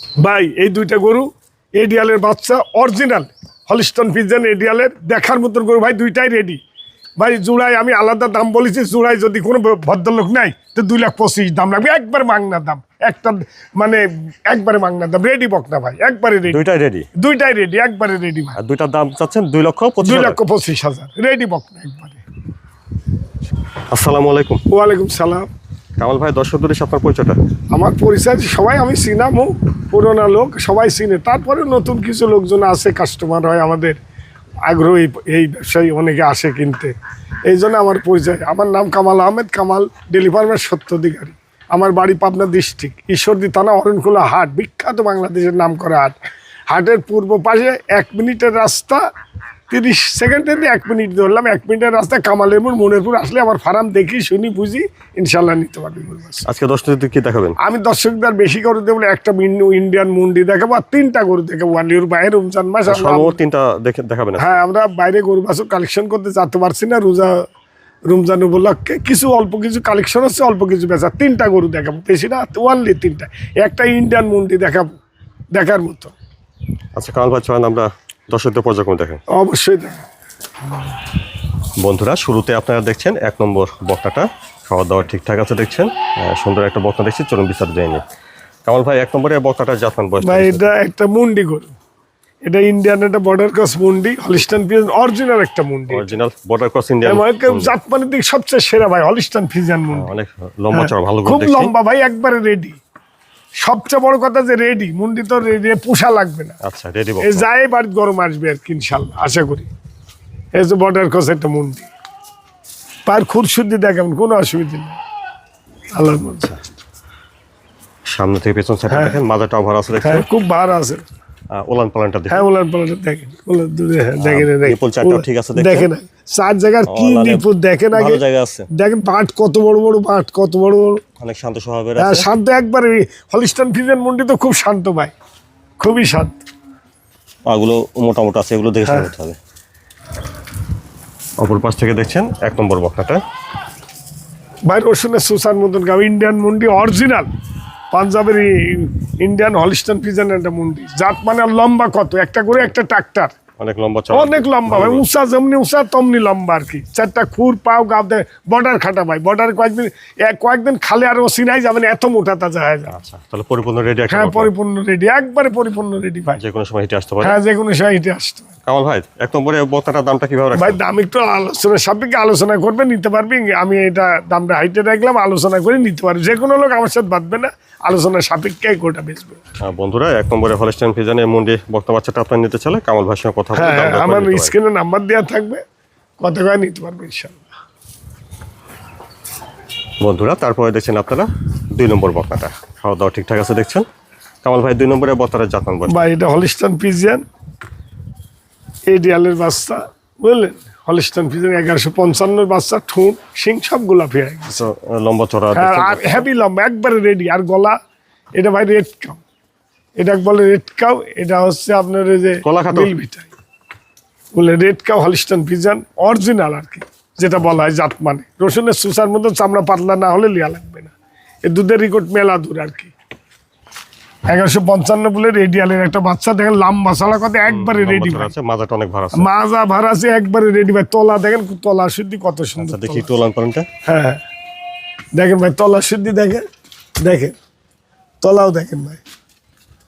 ভাই এই দুইটা গরু এডিয়ালের বাচ্চা অরিজিনাল হলিস্টন পিজন এডিয়ালের দেখার মতন গরু ভাই দুইটাই রেডি ভাই জোড়াই আমি আলাদা দাম বলেছি জোড়াই যদি কোনো ভদ্রলোক নাই তো দুই লাখ পঁচিশ দাম লাগবে একবার মাংনা দাম। একটা মানে একবারে মাংনা দাম। রেডি বক না ভাই একবারে রেডি দুইটাই রেডি দুইটাই রেডি একবারে রেডি ভাই। আর দুইটার দাম চাচ্ছেন দুই লক্ষ দুই লক্ষ পঁচিশ হাজার। রেডি বক না একবারে। আসসালামু আলাইকুম। ওয়ালাইকুম সালাম। কামাল ভাই, দর্শক দূরে আপনার পরিচয়টা। আমার পরিচয়, সবাই আমি চিনামো পুরোনো লোক, সবাই চিনে। তারপরে নতুন কিছু লোকজন আসে কাস্টমার হয় আমাদের। আগ্রহী এই ব্যবসায়ী অনেকে আসে কিনতে। এই জন্য আমার পরিচয়। আমার নাম কামাল আহমেদ, কামাল ডেলিভারমেন্ট সত্য অধিকারী আমার বাড়ি পাবনা ডিস্ট্রিক্ট ঈশ্বরদী থানা, অরণকুলা হাট, বিখ্যাত বাংলাদেশের নাম করা হাট। হাটের পূর্ব পাশে এক মিনিটের রাস্তা তিরিশ সেকেন্ডের এক মিনিট ধরলাম এক মিনিটের রাস্তা কামালেরপুর মনেরপুর আসলে আমার ফার্ম দেখি শুনি বুঝি ইনশাল্লাহ নিতে পারবি আজকে দর্শকদের কি দেখাবেন? আমি দর্শকদের বেশি গরু দেবো একটা ইন্ডিয়ান মুন্ডি দেখাবো আর তিনটা গরু দেখাবো ওয়ালিউর বাইরে রমজান মাস তিনটা দেখে দেখাবেন। হ্যাঁ আমরা বাইরে গরু বাছুর কালেকশন করতে যেতে পারছি না রোজা রমজান উপলক্ষে কিছু অল্প কিছু কালেকশন হচ্ছে অল্প কিছু বেচা। তিনটা গরু দেখাবো বেশি না ওয়ানলি তিনটা। একটা ইন্ডিয়ান মুন্ডি দেখাবো দেখার মতো। আচ্ছা কামাল ভাই চলেন আমরা দর্শকদের পর্যায়ক্রমে দেখেন। অবশ্যই বন্ধুরা শুরুতে আপনারা দেখছেন এক নম্বর বকনাটা খাওয়া দাওয়া ঠিকঠাক আছে দেখছেন। সুন্দর একটা বকনা দেখছি চলুন বিস্তার যায়নি কামাল ভাই এক নম্বরে বকনাটা জাতমান বয়স ভাই এটা একটা মুন্ডি গরু। এটা ইন্ডিয়ান একটা বর্ডার ক্রস মুন্ডি হলিস্টান পিজন অরিজিনাল একটা মুন্ডি। অরিজিনাল বর্ডার ক্রস ইন্ডিয়ান জাতমানের দিক সবচেয়ে সেরা ভাই হলিস্টান ফিজান মুন্ডি। অনেক লম্বা চড়া ভালো খুব লম্বা ভাই একবারে রেডি সবচেয়ে বড় কথা যে রেডি মুন্ডি তো রেডি পোষা লাগবে না। আচ্ছা রেডি যাই বাড়ির গরম আসবে আর কি ইনশাল্লাহ আশা করি। এই যে বর্ডার কোচ একটা মুন্ডি। পার খুরশুদ্দি দেখেন কোনো অসুবিধা নেই। আল্লাহ বলছে সামনে থেকে পেছন সাইড দেখেন মাজাটাও ভরা আছে হ্যাঁ খুব ভার আছে। ওলান পালানটা দেখেন। হ্যাঁ ওলার পালাটা দেখেন। হ্যাঁ দেখেন ঠিক আছে? দেখেন। চার জায়গার কি ওলানে দেখেন আগে। জায়গা আছে। দেখেন পাট কত বড় বড় পাট কত বড় বড়। অনেক শান্ত স্বভাবের হ্যাঁ শান্ত একবারে। হলিস্টান ফিজেন মন্ডি তো খুব শান্ত ভাই। খুবই শান্ত। পাগুলো মোটামোটা আছে এগুলো দেখে হ্যাঁ। শুনতে হবে। অপর পাশ থেকে দেখছেন এক নম্বর বকনাটা ভাই রসুনের সুসার মতন গাও ইন্ডিয়ান মুন্ডি অরিজিনাল। পাঞ্জাবের ইন্ডিয়ান হলিস্টান ফিজেন একটা মুন্ডি। জাত মানে লম্বা কত? একটা করে একটা ট্রাক্টার। অনেক লম্বা অনেক লম্বা ভাই। উঁচা যেমনি উঁচা তেমনি লম্বা আর কি। চারটা খুর পাও দেয় বর্ডার খাটা ভাই। বর্ডার কয়েকদিন কয়েকদিন খালে আর ও সিনাই যাবেন এত মোটা তাজা হয়ে যায় আচ্ছা তাহলে পরিপূর্ণ রেডি হ্যাঁ পরিপূর্ণ রেডি একবারে পরিপূর্ণ রেডি ভাই। যে কোনো সময় হেঁটে আসতে পারে। হ্যাঁ যে কোনো সময় হেঁটে আসতে পারে। কামাল ভাই এক নম্বরে বকনাটার দামটা কীভাবে ভাই দাম একটু আলোচনা সাপেক্ষে আলোচনা করবে নিতে পারবি। আমি এটা দামটা হাইটে রাখলাম আলোচনা করে নিতে পারবি। যে কোনো লোক আমার সাথে বাঁধবে না আলোচনা সাপেক্ষে কোটা বেচবে। বন্ধুরা এক নম্বরে হলস্টাইন ফিজানের মন্ডি বক্তা বাচ্চাটা আপনার নিতে চাইলে কামাল ভাইয়ের সঙ্গে কথা হ্যাঁ আমার স্ক্রিনে নাম্বার দেওয়া থাকবে কত করে নিতে পারবে ইনশাল্লাহ বন্ধুরা তারপরে দেখছেন আপনারা দুই নম্বর বকনাটা খাওয়া দাওয়া ঠিকঠাক আছে দেখছেন? কামাল ভাই দুই নম্বরে বক্তারা জাতমান বয়স বা এটা হলিস্টান পিজিয়ান এই ডিয়ালের বাচ্চা বুঝলেন? হলিস্টান পিজিয়ান এগারোশো পঞ্চান্নর বাচ্চা ঠোঁট শিং সব গোলাপি হয়ে গেছে। লম্বা চড়া হ্যাঁ আর হেভি লম্বা একবারে রেডি আর গলা এটা ভাই রেড কাউ এটা বলে রেড কাউ এটা হচ্ছে আপনার ওই যে? মিলভিটাই বলে রেড কাউ হলিস্টান পিজান অরিজিনাল আর কি যেটা বলা হয় জাত মানে। রসুনের সুসার মতো চামড়া পাতলা না হলে লিয়া লাগবে না। এ দুধের রেকর্ড মেলা দূর আর কি। এগারোশো পঞ্চান্ন বলে রেডিয়ালের একটা বাচ্চা দেখেন লম্বা ছাড়া কথা একবারে রেডি মাজাটা অনেক আছে। মাজা ভাড়া আছে একবারে রেডি ভাই। তলা দেখেন তলা শুদ্ধি কত সুন্দর আচ্ছা দেখি তলা। একটু হ্যাঁ হ্যাঁ। দেখেন ভাই তলা শুদ্ধি দেখেন দেখেন। তলাও দেখেন ভাই।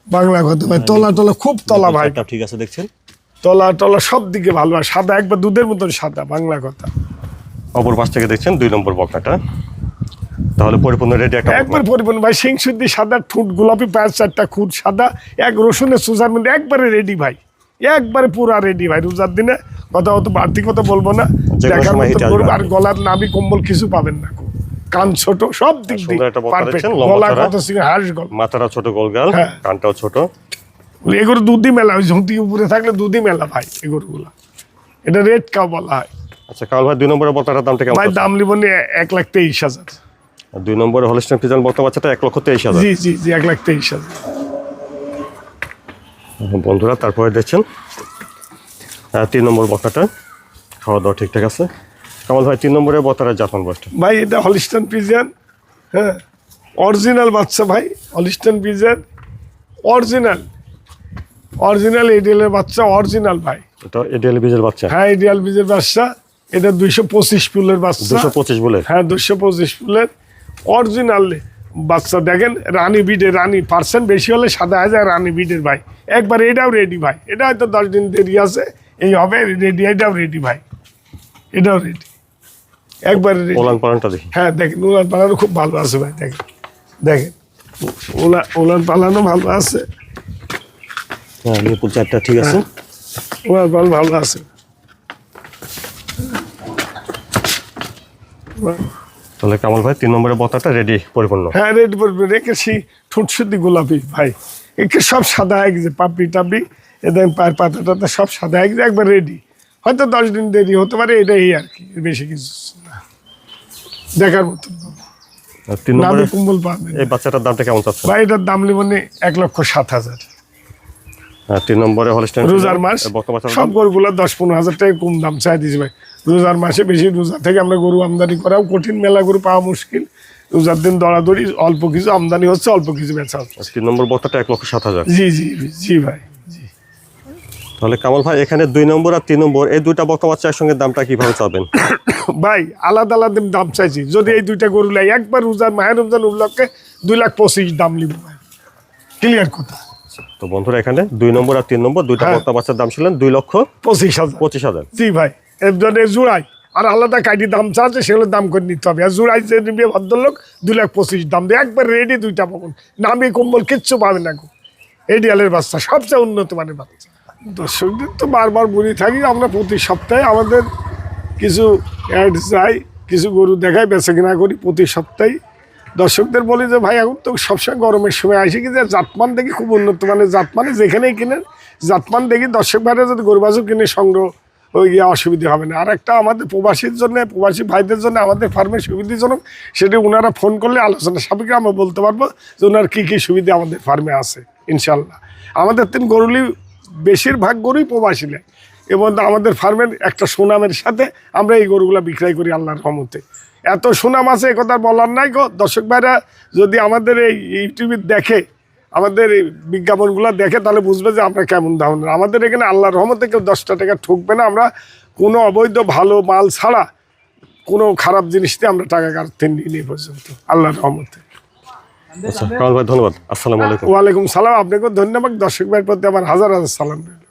বাংলা কথা ভাই তলা টলা খুব তলা ভাই। ঠিক আছে দেখছেন? তলা টলা সব দিকে ভালো সাদা একবার দুধের মতন সাদা বাংলা কথা। অপর পাশ থেকে দেখছেন দুই নম্বর বকনাটা। তাহলে পরিপূর্ণ রেডি একটা একবার পরিপূর্ণ। ভাই সিং শুদ্ধি সাদা ঠুট গোলাপি পায়ের চারটা খুঁট সাদা এক রসুনের সুজার মধ্যে একবারে রেডি ভাই। একবারে পুরা রেডি ভাই রোজার দিনে কথা অত বাড়তি কথা বলব না। দেখার মতো করব। আর গলার নাবি কম্বল কিছু পাবেন না। কান ছোট সব দিক দিয়ে গলা কত হাঁস গল। মাথাটা ছোট গোলগাল হ্যাঁ। কানটাও ছোট। এগুলো দুধই মেলা ওই ঝুঁটি উপরে থাকলে দুধই মেলা ভাই এগুলোগুলা। এটা রেড কাউ বলা হয়। আচ্ছা কামাল ভাই দুই নম্বরের বক্তাটার দামটা কেমন ভাই দাম লিবনি এক লাখ তেইশ হাজার। দুই নম্বরে হলস্টাইন ফিজান বক্তা বাচ্চাটা এক লক্ষ তেইশ হাজার। জি জি জি এক লাখ তেইশ হাজার। বন্ধুরা তারপরে দেখছেন তিন নম্বর বক্তাটা খাওয়া দাওয়া ঠিকঠাক আছে। কামাল ভাই তিন নম্বরে বক্তারা জাপান বয়সটা। ভাই এটা হলিস্টান পিজিয়ান হ্যাঁ অরিজিনাল বাচ্চা ভাই হলিস্টান পিজিয়ান অরিজিনাল। অরিজিনাল এডিএলের বাচ্চা অরিজিনাল ভাই। এটা এডিএল বীজের বাচ্চা? হ্যাঁ এডিএল বীজের বাচ্চা এটা দুইশো পঁচিশ ফুলের বাচ্চা। দুশো পঁচিশ বলে হ্যাঁ দুশো পঁচিশ ফুলের। অরিজিনাল বাচ্চা। দেখেন রানী বিডের রানী পার্সেন্ট বেশি হলে সাদা হাজার রানী বিডের ভাই। একবার এটাও রেডি ভাই। এটা হয়তো দশ দিন দেরি আছে এই হবে রেডি এটাও রেডি ভাই। এটাও রেডি একবার ওলান পালানটা দেখি। হ্যাঁ দেখেন উলান পালানো খুব ভালো আছে ভাই দেখেন। দেখেন ওলা উলান পালানো ভালো আছে। হ্যাঁ চারটা ঠিক আছে। উলান পালানো ভালো আছে। তাহলে কামাল ভাই তিন নম্বরের বতাটা রেডি পরিপূর্ণ। হ্যাঁ রেড পরবে রেখেছি ঠুনসুদি গোলাপি ভাই। একে সব সাদা হয়ে গেছে পাপড়ি টাপড়ি এদের পায়ের পাতা টাতা সব সাদা হয়ে গেছে একবার রেডি হয়তো দশ দিন দেরি হতে পারে এটাই আর কি বেশি কিছু না। দেখার আর তিন নামে নম্বরে কুম্বল পাবেন। এই বাচ্চাটার দামটা কেমন ভাই এটার দাম এক লক্ষ সাত হাজার। তিন নম্বরে হলস্টাইন রোজার মাস সব গরুগুলো দশ পনেরো হাজার টাকা কম দাম চাই দিয়েছি ভাই। রোজার মাসে বেশি রোজা থেকে আমরা গরু আমদানি করাও কঠিন মেলা গরু পাওয়া মুশকিল। রোজার দিন দড়াদড়ি অল্প কিছু আমদানি হচ্ছে অল্প কিছু বেচা হচ্ছে। তিন নম্বর বক্তাটা এক লক্ষ সাত হাজার। জি জি জি ভাই জি। তাহলে কামাল ভাই এখানে দুই নম্বর আর তিন নম্বর এই দুইটা বক্তা বাচ্চার সঙ্গে দামটা কীভাবে চাবেন? ভাই আলাদা আলাদা দাম চাইছি। যদি এই দুইটা গরু লাই একবার রোজার মাহের রমজান উল্লক্ষে দুই লাখ পঁচিশ দাম নিব ভাই। ক্লিয়ার কথা। তো বন্ধুরা এখানে দুই নম্বর আর তিন নম্বর দুইটা হ্যাঁ। বক্তা বাচ্চার দাম ছিলেন দুই লক্ষ পঁচিশ হাজার। পঁচিশ হাজার। জি ভাই। এর জন্য জোড়াই। আর আলাদা কাটি দাম চাচ্ছে সেগুলো দাম করে নিতে হবে। আর জোড়াই যে নিবে ভদ্রলোক, দু লাখ পঁচিশ দাম দিয়ে একবার রেডি দুইটা পাবেন নামি কম্বল কিচ্ছু পাবে না গো। এডিয়ালের বাচ্চা, সবচেয়ে উন্নত মানের বাচ্চা। দর্শকদের তো বারবার বলি থাকি, আমরা প্রতি সপ্তাহে আমাদের কিছু অ্যাড যাই কিছু গরু দেখাই, বেচে কিনা করি প্রতি সপ্তাহে। দর্শকদের বলি যে, ভাই, এখন তো সবসময় গরমের সময় আসে কি যে, জাতমান দেখি খুব উন্নত মানের জাতমানে যেখানেই কিনেন, জাতমান দেখি দর্শক ভাইরা যদি গরু বাছুর কিনে সংগ্রহ ওই গিয়ে অসুবিধা হবে না। আর একটা আমাদের প্রবাসীর জন্য, প্রবাসী ভাইদের জন্য আমাদের ফার্মের সুবিধাজনক, সেটি ওনারা ফোন করলে আলোচনা সাপেক্ষে আমরা বলতে পারব যে ওনার কী কী সুবিধা আমাদের ফার্মে আছে ইনশাল্লাহ আমাদের তিন গরুলি, বেশিরভাগ গরুই প্রবাসী নেয় এবং আমাদের ফার্মের একটা সুনামের সাথে আমরা এই গরুগুলো বিক্রয় করি আল্লাহর রহমতে। এত সুনাম আছে, এ কথা বলার নাই গো। দর্শক ভাইরা, যদি আমাদের এই ইউটিউবে দেখে আমাদের এই বিজ্ঞাপনগুলো দেখে তাহলে বুঝবে যে আমরা কেমন ধরনের আমাদের এখানে আল্লাহর রহমতে কেউ দশটা টাকা ঠুকবে না। আমরা কোনো অবৈধ ভালো মাল ছাড়া কোনো খারাপ জিনিস দিয়ে আমরা টাকা কাটতে নিই পর্যন্ত। আল্লাহর রহমতে। আচ্ছা ধন্যবাদ। আসসালামু আলাইকুম। ওয়ালাইকুম সালাম। আপনাকেও ধন্যবাদ। দর্শক ভাইয়ের প্রতি আমার হাজার হাজার সালাম রইল।